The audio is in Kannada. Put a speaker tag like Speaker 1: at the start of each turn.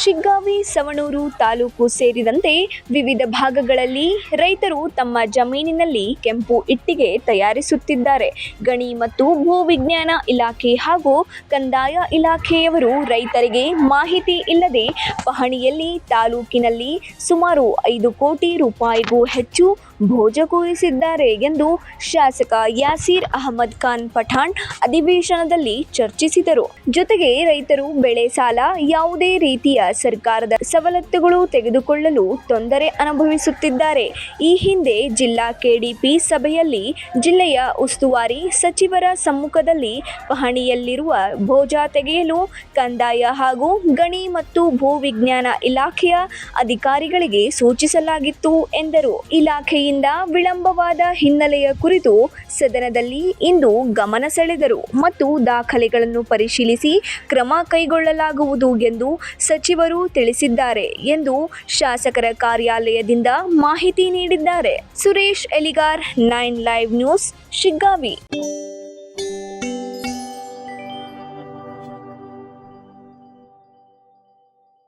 Speaker 1: ಶಿಗ್ಗಾವಿ, ಸವಣೂರು ತಾಲೂಕು ಸೇರಿದಂತೆ ವಿವಿಧ ಭಾಗಗಳಲ್ಲಿ ರೈತರು ತಮ್ಮ ಜಮೀನಿನಲ್ಲಿ ಕೆಂಪು ಇಟ್ಟಿಗೆ ತಯಾರಿಸುತ್ತಿದ್ದಾರೆ. ಗಣಿ ಮತ್ತು ಭೂವಿಜ್ಞಾನ ಇಲಾಖೆ ಹಾಗೂ ಕಂದಾಯ ಇಲಾಖೆಯವರು ರೈತರಿಗೆ ಮಾಹಿತಿ ಇಲ್ಲದೆ ಪಹಣಿಯಲ್ಲಿ ತಾಲೂಕಿನಲ್ಲಿ ಸುಮಾರು ಐದು ಕೋಟಿ ರೂಪಾಯಿಗೂ ಹೆಚ್ಚು ಭೋಜ ಕೂರಿಸಿದ್ದಾರೆ ಎಂದು ಶಾಸಕ ಯಾಸೀರ್ ಅಹಮದ್ ಖಾನ್ ಪಠಾಣ್ ಅಧಿವೇಶನದಲ್ಲಿ ಚರ್ಚಿಸಿದರು. ಜೊತೆಗೆ ರೈತರು ಬೆಳೆ ಸಾಲ ಯಾವುದೇ ರೀತಿಯ ಸರ್ಕಾರದ ಸವಲತ್ತುಗಳು ತೆಗೆದುಕೊಳ್ಳಲು ತೊಂದರೆ ಅನುಭವಿಸುತ್ತಿದ್ದಾರೆ. ಈ ಹಿಂದೆ ಜಿಲ್ಲಾ ಕೆಡಿಪಿ ಸಭೆಯಲ್ಲಿ ಜಿಲ್ಲೆಯ ಉಸ್ತುವಾರಿ ಸಚಿವರ ಸಮ್ಮುಖದಲ್ಲಿ ಪಹಣಿಯಲ್ಲಿರುವ ಭೋಜ ತೆಗೆಯಲು ಕಂದಾಯ ಹಾಗೂ ಗಣಿ ಮತ್ತು ಭೂವಿಜ್ಞಾನ ಇಲಾಖೆಯ ಅಧಿಕಾರಿಗಳಿಗೆ ಸೂಚಿಸಲಾಗಿತ್ತು ಎಂದರು. ಇಲಾಖೆಯಿಂದ ವಿಳಂಬವಾದ ಹಿನ್ನೆಲೆಯ ಕುರಿತು ಸದನದಲ್ಲಿ ಇಂದು ಗಮನ ಸೆಳೆದರು ಮತ್ತು ದಾಖಲೆಗಳನ್ನು ಪರಿಶೀಲಿಸಿ ಕ್ರಮ ಕೈಗೊಳ್ಳಲಾಗುವುದು ಎಂದು ಸಚಿವರು ತಿಳಿಸಿದ್ದಾರೆ ಎಂದು ಶಾಸಕರ ಕಾರ್ಯಾಲಯದಿಂದ ಮಾಹಿತಿ ನೀಡಿದ್ದಾರೆ. Suresh Eligar nine live news Shiggavi.